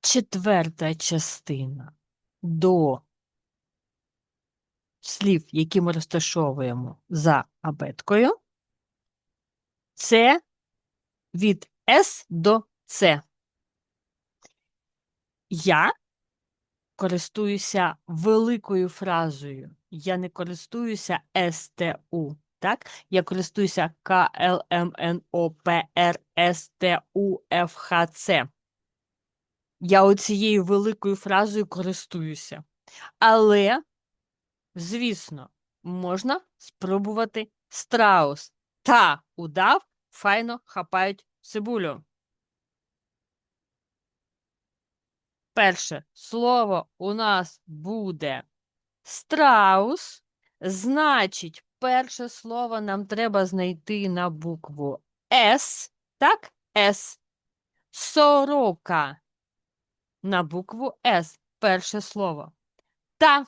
четверта частина до слів, які ми розташовуємо за абеткою, це від С до С. Я користуюся великою фразою. Я не користуюся СТУ. Так? Я користуюся КЛМНОПРСТУФХЦ. Я оцією великою фразою користуюся. Але, звісно, можна спробувати страус. Та удав файно хапають цибулю. Перше слово у нас буде страус. Значить, перше слово нам треба знайти на букву С. Так? С. Сорока. На букву С. Перше слово. Та.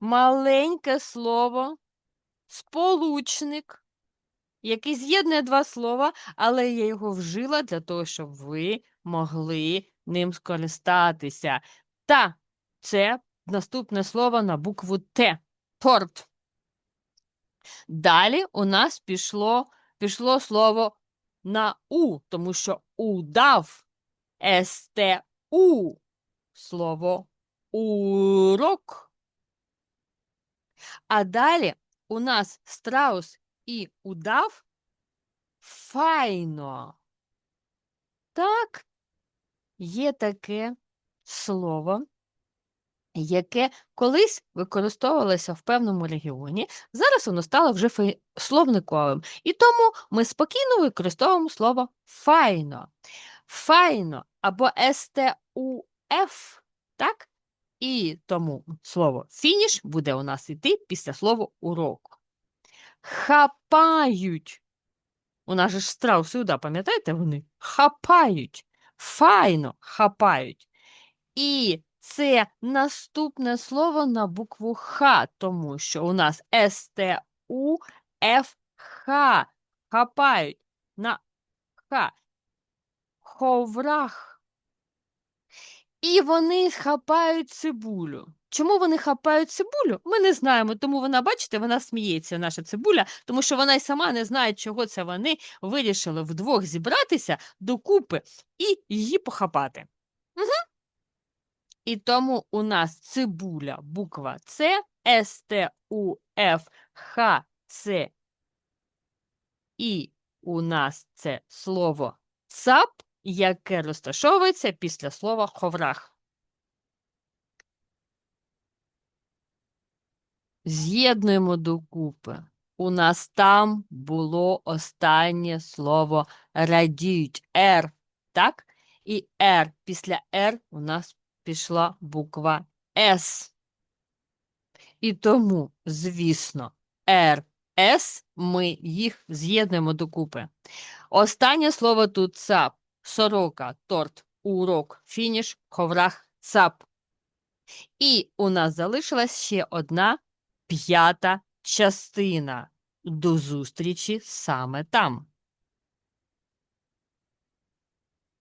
Маленьке слово. Сполучник, який з'єднує два слова, але я його вжила для того, щоб ви могли ним скористатися. Та це наступне слово на букву Т. Торт. Далі у нас пішло, пішло слово на У, тому що удав СТУ. Слово урок. А далі у нас страус і удав файно. Так, є таке слово, яке колись використовувалося в певному регіоні, зараз воно стало вже словниковим. І тому ми спокійно використовуємо слово файно. Файно або СТУФ, так? І тому слово фініш буде у нас йти після слова урок. Хапають. У нас же ж страуси, да, пам'ятаєте вони? Хапають. Файно хапають. І це наступне слово на букву Х, тому що у нас СТУ ФХ. Хапають на Х. Ховрах. І вони хапають цибулю. Чому вони хапають цибулю? Ми не знаємо, тому вона, бачите, вона сміється, наша цибуля, тому що вона й сама не знає, чого це вони вирішили вдвох зібратися докупи і її похапати. Угу. І тому у нас цибуля, буква С, С, Т, У, Ф, Х, Ц. І у нас це слово цап, яке розташовується після слова ховрах. З'єднуємо докупи. У нас там було останнє слово радіють Р, так? І Р. Після Р у нас пішла буква С. І тому, звісно, Р, С ми їх з'єднуємо докупи. Останнє слово тут цап. Сорока, торт, урок, фініш, ховрах, цап. І у нас залишилась ще одна п'ята частина. До зустрічі саме там.